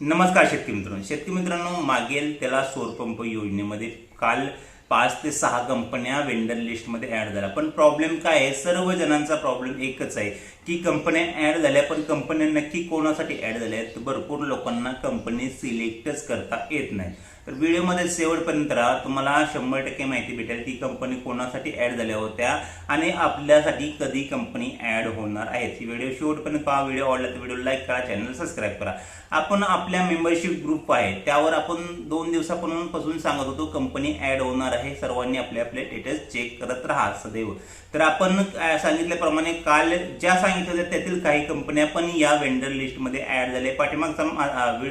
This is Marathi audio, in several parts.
नमस्कार शेतकरी मित्रांनो. शेतकरी मित्रांनो मागेल त्याला सौरपंप योजनेमध्ये काल पाच ते सहा कंपन्या वेंडर लिस्टमध्ये ॲड झाल्या. पण प्रॉब्लेम काय आहे? सर्व जणांचा प्रॉब्लेम एकच आहे. की कंपन्या ॲड झाल्या पण कंपन्या नक्की कोणासाठी ॲड झाल्या आहेत? तर भरपूर लोकांना कंपनी सिलेक्टच करता येत नाही. तर व्हिडिओमध्ये शेवटपर्यंत राहा. तुम्हाला शंभर टक्के माहिती भेटेल की कंपनी कोणासाठी ॲड झाल्या होत्या आणि आपल्यासाठी कधी कंपनी ॲड होणार आहेत. ही व्हिडिओ शेवटपर्यंत पहा. व्हिडिओ आवडला तर व्हिडिओ लाईक करा चॅनल सबस्क्राईब करा. आपण आपल्या मेंबरशिप ग्रुप आहे. त्यावर आपण दोन दिवसापासून सांगत होतो कंपनी ॲड होणार आहे. सर्वांनी आपले आपले डिटेल्स चेक करत राहा सदैव. तर आपण सांगितल्याप्रमाणे काल ज्या सांगितलं होत्या त्यातील काही कंपन्या पण या वेंडर लिस्टमध्ये ॲड झाले. पाठीमागचा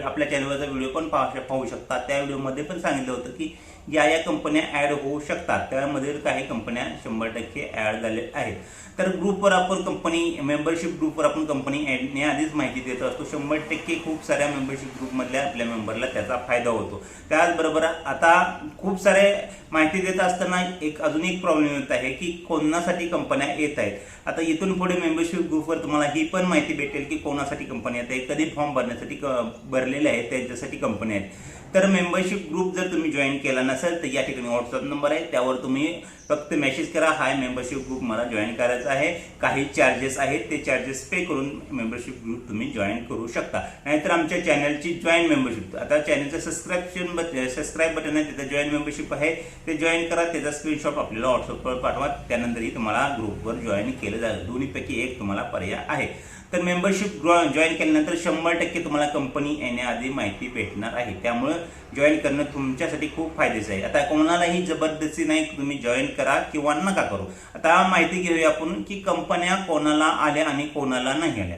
आपल्या चॅनलवरचा व्हिडिओ पण पाहू पाहू शकता. त्या मध्ये पण सांगितलं होतं की या या कंपन्या ऍड होऊ शकतात. त्यामध्ये काही कंपन्या शंभर टक्के ऍड झालेल्या आहेत. तर ग्रुपवर आपण कंपनी मेंबरशिप ग्रुपवर आपण कंपनी ॲडने आधीच माहिती देत असतो. शंभर टक्के खूप साऱ्या मेंबरशिप ग्रुपमधल्या आपल्या मेंबरला त्याचा फायदा होतो. त्याचबरोबर आता खूप सारे माहिती देत असताना एक अजून एक प्रॉब्लेम येत आहे की कोणासाठी कंपन्या येत आहेत. आता इथून पुढे मेंबरशिप ग्रुपवर तुम्हाला ही पण माहिती भेटेल की कोणासाठी कंपन्या येत आहे. कधी फॉर्म भरण्यासाठी क- भरलेले आहेत त्यांच्यासाठी कंपन्या आहेत. तर मेंबरशिप ग्रुप जर तुम्ही जॉईन केला नसेल तर या ठिकाणी व्हॉट्सअप नंबर आहे. त्यावर तुम्ही फक्त मेसेज करा. हाय मेंबरशिप ग्रुप मला जॉईन करायचा आहे. काही चार्जेस आहेत ते चार्जेस पे करून मेंबरशिप ग्रुप तुम्ही जॉईन करू शकता. नाहीतर आमच्या चॅनलची जॉईन मेंबरशिप आता चॅनलचं सबस्क्रिप्शन सबस्क्राईब बटन आहे त्याचं जॉईन मेंबरशिप आहे. ते जॉईन करा त्याचा स्क्रीनशॉट आपल्याला व्हॉट्सअपवर पाठवा. त्यानंतरही तुम्हाला ग्रुपवर जॉईन केलं जाईल. दोन्हीपैकी एक तुम्हाला पर्याय आहे. तर मेंबरशिप जॉईन केल्यानंतर शंभर टक्के तुम्हाला कंपनी येण्याआधी माहिती भेटणार आहे. त्यामुळं जॉईन करणं तुमच्यासाठी खूप फायदेचं आहे. आता कोणालाही जबरदस्ती नाही तुम्ही जॉईन करा किंवा नका करू. आता माहिती घेऊया आपण की कंपन्या कोणाला आल्या आणि कोणाला नाही आल्या.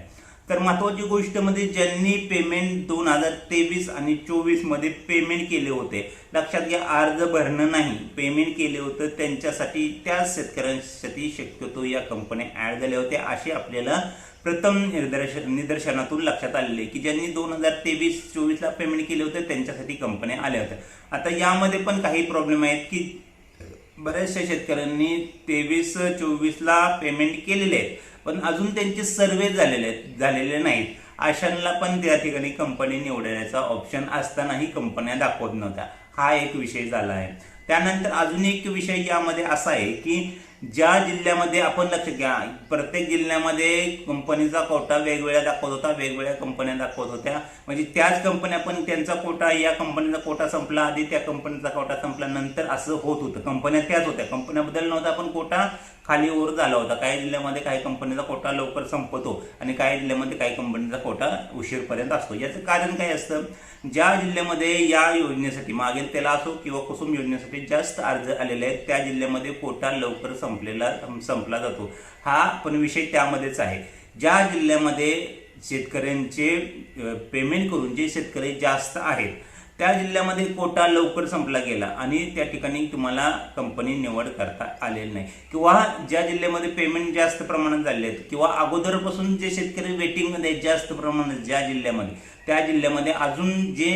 तर महत्वाची गोष्ट म्हणजे ज्यांनी पेमेंट दोन हजार तेवीस आणि चोवीसमध्ये पेमेंट केले होते. लक्षात घ्या अर्ज भरणं नाही पेमेंट केले होतं त्यांच्यासाठी त्या शेतकऱ्यांसाठी शक्यतो या कंपन्या ॲड झाल्या होत्या असे आपल्याला प्रथम निदर्शन निदर्शनातून लक्षात आलेले आहे की ज्यांनी दोन हजार तेवीस चोवीसला पेमेंट केले होते त्यांच्यासाठी कंपन्या आल्या होत्या. आता यामध्ये पण काही प्रॉब्लेम आहेत की बऱ्याचशा शेतकऱ्यांनी तेवीस चोवीसला पेमेंट केलेले आहेत. पण अजून त्यांचे सर्वे झालेले झालेले नाहीत. अशांना पण त्या ठिकाणी कंपनी निवडण्याचा ऑप्शन असतानाही कंपन्या दाखवत नव्हत्या. हा एक विषय झाला आहे. त्यानंतर अजून एक विषय यामध्ये असा आहे की ज्या जिल्ह्यामध्ये आपण लक्ष घ्या प्रत्येक जिल्ह्यामध्ये कंपनीचा कोटा वेगवेगळ्या दाखवत होता वेगवेगळ्या कंपन्या दाखवत होत्या. म्हणजे त्याच कंपन्या पण त्यांचा कोटा या कंपनीचा कोटा संपला आधी त्या कंपनीचा कोटा संपला नंतर असं होत होतं. कंपन्या त्याच होत्या. कंपन्या बदल नव्हता पण कोटा खाली वर झाला होता. काही जिल्ह्यामध्ये काही कंपनीचा कोटा लवकर संपतो आणि काही जिल्ह्यामध्ये काही कंपनीचा कोटा उशीरपर्यंत असतो. याचं कारण काय असतं? ज्या जिल्ह्यामध्ये या योजनेसाठी मागेल त्याला असो किंवा कुसुम योजनेसाठी जास्त अर्ज आलेले आहेत त्या जिल्ह्यामध्ये कोटा लवकर संपलेला संपला जातो. हा पण विषय त्यामध्येच आहे. ज्या जिल्ह्यामध्ये शेतकऱ्यांचे पेमेंट करून जे शेतकरी जास्त आहेत त्या जिल्ह्यामध्ये कोटा लवकर संपला गेला आणि त्या ठिकाणी तुम्हाला कंपनी निवड करता आलेली नाही. किंवा ज्या जिल्ह्यामध्ये पेमेंट जास्त प्रमाणात झाले आहेत किंवा अगोदरपासून जे शेतकरी वेटिंगमध्ये जास्त प्रमाणात ज्या जिल्ह्यामध्ये त्या जिल्ह्यामध्ये अजून जे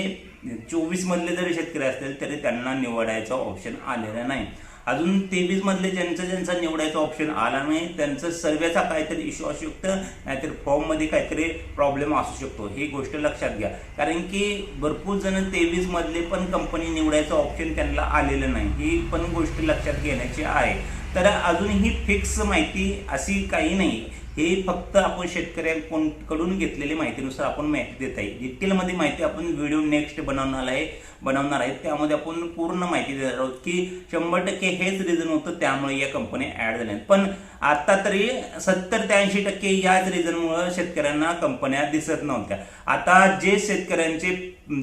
चोवीस मधले जरी शेतकरी असतील तरी त्यांना निवडायचा ऑप्शन आलेला नाही. अजून तेवीस मधले ज्यांचं ज्यांचा निवडायचा ऑप्शन आला नाही त्यांचं सर्वेचा काहीतरी इश्यू असू शकतं नाहीतर फॉर्ममध्ये काहीतरी प्रॉब्लेम असू शकतो. ही गोष्ट लक्षात घ्या. कारण की भरपूर जण तेवीस मधले पण कंपनी निवडायचं ऑप्शन त्यांना आलेलं नाही. ही पण गोष्ट लक्षात घेण्याची आहे. तर अजूनही फिक्स माहिती अशी काही नाही. हे फक्त आपण शेतकऱ्यांकडून घेतलेली माहितीनुसार आपण माहिती देत आहे. डिटेलमध्ये माहिती आपण व्हिडिओ नेक्स्ट बनवणार आहे बनवणार आहे. त्यामध्ये आपण पूर्ण माहिती देणार आहोत की शंभर टक्के हेच रिझन होतं त्यामुळे या कंपन्या ऍड झाल्या पण आता तरी सत्तर ते ऐंशी टक्के याच रिझनमुळे शेतकऱ्यांना कंपन्या दिसत नव्हत्या. आता जे शेतकऱ्यांचे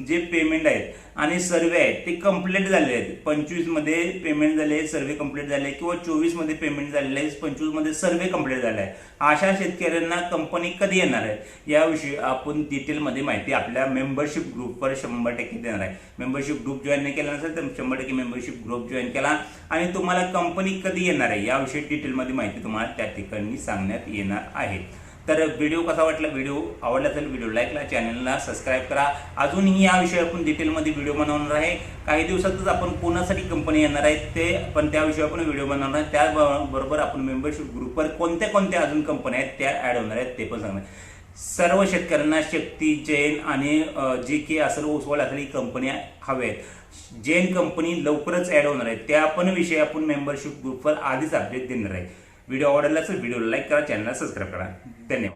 जे पेमेंट आहेत आणि सर्वे आहेत ते कंप्लीट झाले आहेत. पंचवीसमध्ये पेमेंट झाले सर्वे कंप्लीट झाले किंवा चोवीसमध्ये पेमेंट झालेले आहे पंचवीसमध्ये सर्वे कंप्लीट झाला आहे. अशा शेतकऱ्यांना कंपनी कधी येणार आहे? याविषयी आपण डिटेलमध्ये माहिती आपल्या मेंबरशिप ग्रुपवर शंभर टक्के देणार आहे. मेंबरशिप ग्रुप जॉईन नाही केला नसेल तर शंभर टक्के मेंबरशिप ग्रुप जॉईन केला. आणि तुम्हाला कंपनी कधी येणार आहे? याविषयी डिटेलमध्ये माहिती तुम्हाला त्या ठिकाणी सांगण्यात येणार आहे. तर व्हिडिओ कसा वाटला व्हिडिओ आवडला तर व्हिडिओ लाईकला चॅनलला सबस्क्राईब करा. अजूनही या याविषयी आपण डिटेलमध्ये व्हिडिओ बनवणार आहे. काही दिवसातच आपण कोणासाठी कंपनी येणार आहेत ते पण त्याविषयी आपण व्हिडिओ बनवणार आहे. त्याबरोबर आपण मेंबरशिप ग्रुपवर कोणत्या कोणत्या अजून कंपन्या आहेत त्या ॲड होणार आहेत ते पण सांगणार. सर्व शेतकऱ्यांना शक्ती जैन आणि जी के असर ओसवाल असलेली कंपन्या हव्या आहेत. जैन कंपनी लवकरच ॲड होणार आहे. त्या पण विषयी आपण मेंबरशिप ग्रुपवर आधीच अपडेट देणार आहे. व्हिडिओ आवडला असेल व्हिडिओला लाईक करा चॅनलला सबस्क्राईब करा. धन्यवाद.